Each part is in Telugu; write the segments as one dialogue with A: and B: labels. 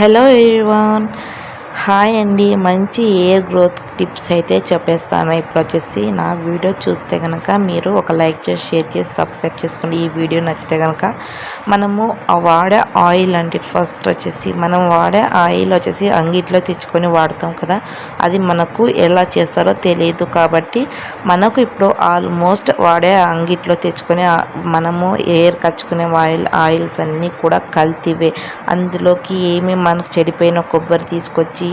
A: Hello everyone. హాయ్ అండి. మంచి ఎయిర్ గ్రోత్ టిప్స్ అయితే చెప్పేస్తాను. ఇప్పుడు వచ్చేసి నా వీడియో చూస్తే కనుక మీరు ఒక లైక్ చేసి షేర్ చేసి సబ్స్క్రైబ్ చేసుకోండి. ఈ వీడియో నచ్చితే కనుక మనము ఆ వాడే ఆయిల్ అంటే ఫస్ట్ వచ్చేసి మనం వాడే ఆయిల్ వచ్చేసి అంగిట్లో తెచ్చుకొని వాడతాం కదా. అది మనకు ఎలా చేస్తారో తెలియదు కాబట్టి మనకు ఇప్పుడు ఆల్మోస్ట్ వాడే అంగిట్లో తెచ్చుకొని మనము ఎయిర్ కచ్చుకునే ఆయిల్ ఆయిల్స్ అన్నీ కూడా కల్తీవే. అందులోకి ఏమి మనకు చెడిపోయిన కొబ్బరి తీసుకొచ్చి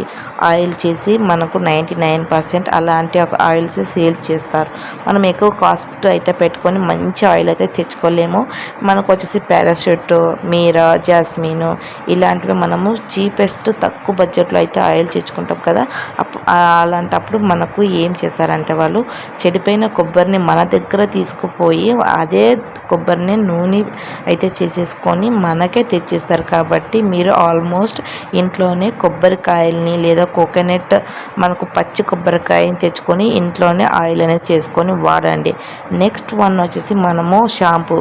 A: ఆయిల్ చేసి మనకు నైంటీ నైన్ పర్సెంట్ అలాంటి ఆయిల్స్ సేల్ చేస్తారు. మనం ఎక్కువ కాస్ట్ అయితే పెట్టుకొని మంచి ఆయిల్ అయితే తెచ్చుకోలేము. మనకు వచ్చేసి పారాషూట్ మీరా జాస్మిన్ ఇలాంటివి మనము చీపెస్ట్ తక్కువ బడ్జెట్లో అయితే ఆయిల్ తెచ్చుకుంటాం కదా. అలాంటప్పుడు మనకు ఏం చేస్తారంటే వాళ్ళు చెడిపోయిన కొబ్బరిని మన దగ్గర తీసుకుపోయి అదే కొబ్బరిని నూనె అయితే చేసేసుకొని మనకే తెచ్చిస్తారు. కాబట్టి మీరు ఆల్మోస్ట్ ఇంట్లోనే కొబ్బరికాయల్ని లేదా కోకోనట్ మనకు పచ్చి కొబ్బరికాయని తెచ్చుకొని ఇంట్లోనే ఆయిల్ అనేది చేసుకొని వాడండి. నెక్స్ట్ వన్ వచ్చేసి మనము షాంపూ.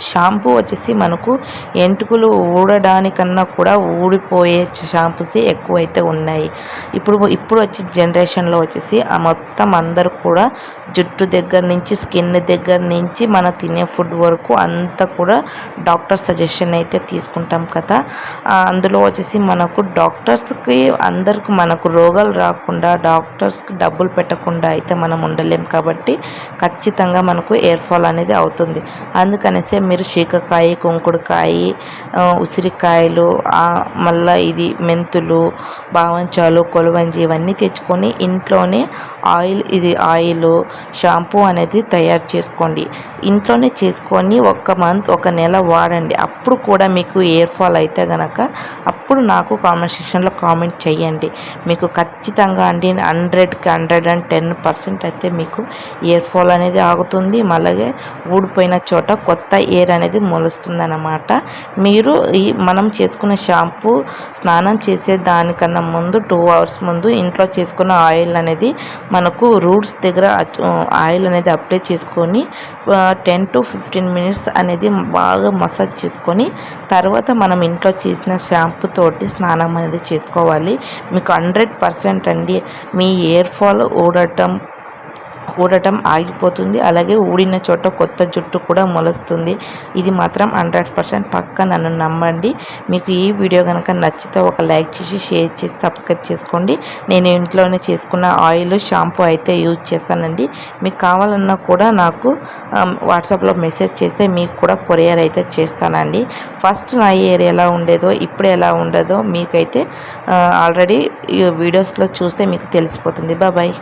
A: షాంపూ వచ్చేసి మనకు ఎంటుకలు ఊడడానికన్నా కూడా ఊడిపోయే షాంపూసే ఎక్కువైతే ఉన్నాయి. ఇప్పుడు ఇప్పుడు వచ్చే జనరేషన్లో వచ్చేసి ఆ మొత్తం అందరూ కూడా జుట్టు దగ్గర నుంచి స్కిన్ దగ్గర నుంచి మన తినే ఫుడ్ వరకు అంతా కూడా డాక్టర్ సజెషన్ అయితే తీసుకుంటాం కదా. అందులో వచ్చేసి మనకు డాక్టర్స్కి అందరికి మనకు రోగాలు రాకుండా డాక్టర్స్కి డబ్బులు పెట్టకుండా అయితే మనం ఉండలేం కాబట్టి ఖచ్చితంగా మనకు ఎయిర్ ఫాల్ అనేది అవుతుంది. అందుకనేసి మీరు శీకకాయ కుంకుడుకాయ ఉసిరికాయలు మళ్ళీ ఇది మెంతులు బావంచాలు కొలవంజి ఇవన్నీ తెచ్చుకొని ఇంట్లోనే ఆయిల్ ఇది ఆయిల్ షాంపూ అనేది తయారు చేసుకోండి. ఇంట్లోనే చేసుకొని ఒక మంత్ ఒక నెల వాడండి. అప్పుడు కూడా మీకు ఎయిర్ ఫాల్ అయితే కనుక అప్పుడు నాకు కామెంట్ సెక్షన్లో కామెంట్ చేయండి. మీకు ఖచ్చితంగా అండి హండ్రెడ్కి హండ్రెడ్ అండ్ టెన్ పర్సెంట్ అయితే మీకు ఇయర్ ఫాల్ అనేది ఆగుతుంది. అలాగే ఊడిపోయిన చోట కొత్త హెయిర్ అనేది మొలుస్తుంది అన్నమాట మీరు ఈ మనం చేసుకున్న షాంపూ స్నానం చేసే దానికన్నా ముందు టూ అవర్స్ ముందు ఇంట్లో చేసుకున్న ఆయిల్ అనేది మనకు రూట్స్ దగ్గర ఆయిల్ అనేది అప్లై చేసుకొని టెన్ టు ఫిఫ్టీన్ మినిట్స్ అనేది బాగా మసాజ్ చేసుకొని తర్వాత మనం ఇంట్లో చేసిన షాంపూ తోటి స్నానం అనేది చేసుకోవాలి. మీకు హండ్రెడ్ పర్సెంట్ అండి మీ ఇయర్ ఫాల్ ఊడటం ఊడటం ఆగిపోతుంది. అలాగే ఊడిన చోట కొత్త జుట్టు కూడా మొలుస్తుంది. ఇది మాత్రం హండ్రెడ్ పర్సెంట్ పక్క నన్ను నమ్మండి. మీకు ఈ వీడియో కనుక నచ్చితే ఒక లైక్ చేసి షేర్ చేసి సబ్స్క్రైబ్ చేసుకోండి. నేను ఇంట్లోనే చేసుకున్న ఆయిల్ షాంపూ అయితే యూజ్ చేస్తానండి. మీకు కావాలన్నా కూడా నాకు వాట్సాప్లో మెసేజ్ చేస్తే మీకు కూడా కొరియర్ అయితే చేస్తానండి. ఫస్ట్ నా ఇయర్ ఎలా ఉండేదో ఇప్పుడు ఎలా ఉండదో మీకైతే ఆల్రెడీ వీడియోస్లో చూస్తే మీకు తెలిసిపోతుంది. బాయ్.